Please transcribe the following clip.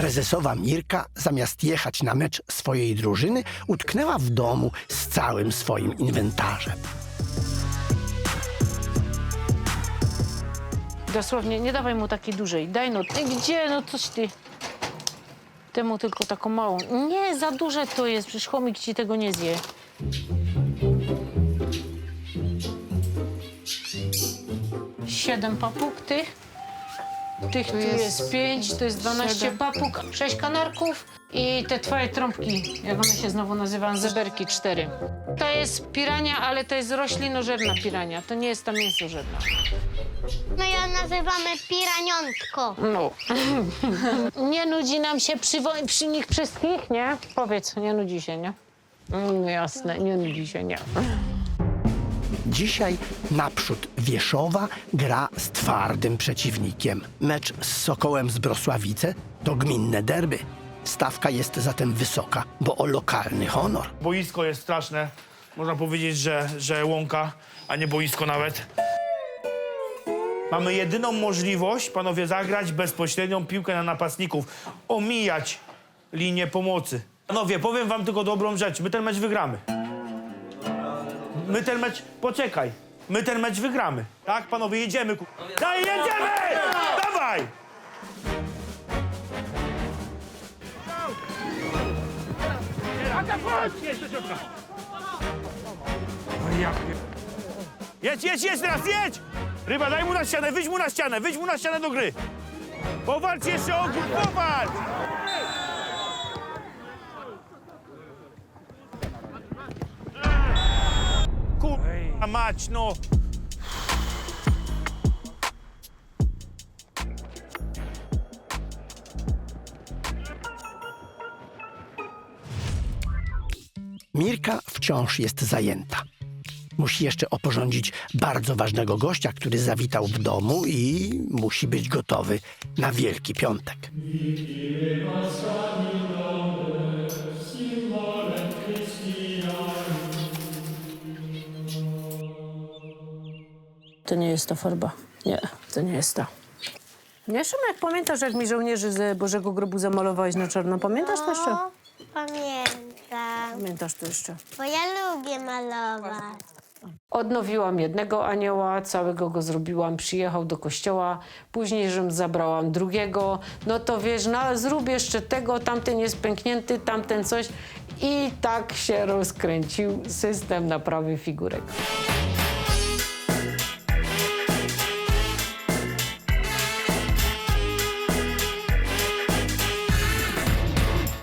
Prezesowa Mirka, zamiast jechać na mecz swojej drużyny, utknęła w domu z całym swoim inwentarzem. Dosłownie, nie dawaj mu takiej dużej. Daj no, ty gdzie, no coś ty. Temu tylko taką małą. Nie, za duże to jest, przecież chomik ci tego nie zje. Siedem papug tych. Tych tu jest, pięć, to jest 12 siedem. papug, sześć kanarków i te twoje trąbki, jak one się znowu nazywają, zeberki cztery. To jest pirania, ale to jest roślinożerna pirania, to nie jest ta mięsożerna. My ją nazywamy piraniątko. No. nie nudzi nam się przy, wo- przy nich wszystkich, nie? Powiedz, nie nudzi się, nie? No jasne, nie nudzi się, nie. Dzisiaj naprzód Wieszowa gra z twardym przeciwnikiem. Mecz z Sokołem z Brosławice to gminne derby. Stawka jest zatem wysoka, bo o lokalny honor. Boisko jest straszne. Można powiedzieć, że, że łąka, a nie boisko nawet. Mamy jedyną możliwość, panowie, zagrać bezpośrednią piłkę na napastników. Omijać linię pomocy. Panowie, powiem wam tylko dobrą rzecz. My ten mecz wygramy. My ten mecz... Poczekaj. My ten mecz wygramy. Tak, panowie, jedziemy. ku- Daj, jedziemy! Dawaj! Jedź, jedź, jedź teraz, jedź! Ryba, daj mu na ścianę, wyjdź mu na ścianę, wyjdź mu na ścianę do gry. Powalcz jeszcze ogór, powalcz! Kurwa mać, no. Mirka wciąż jest zajęta. Musi jeszcze oporządzić bardzo ważnego gościa, który zawitał w domu i musi być gotowy na Wielki Piątek. To nie jest ta farba. Nie, to nie jest ta. Nie, Szymek, pamiętasz, jak mi żołnierzy z Bożego Grobu zamalowałeś na czarno? Pamiętasz to jeszcze? O, pamiętam, Pamiętasz to jeszcze. bo ja lubię malować. Odnowiłam jednego anioła, całego go zrobiłam, przyjechał do kościoła, później, żem zabrałam drugiego, no to wiesz, no, zrób jeszcze tego, tamten jest pęknięty, tamten coś i tak się rozkręcił system naprawy figurek.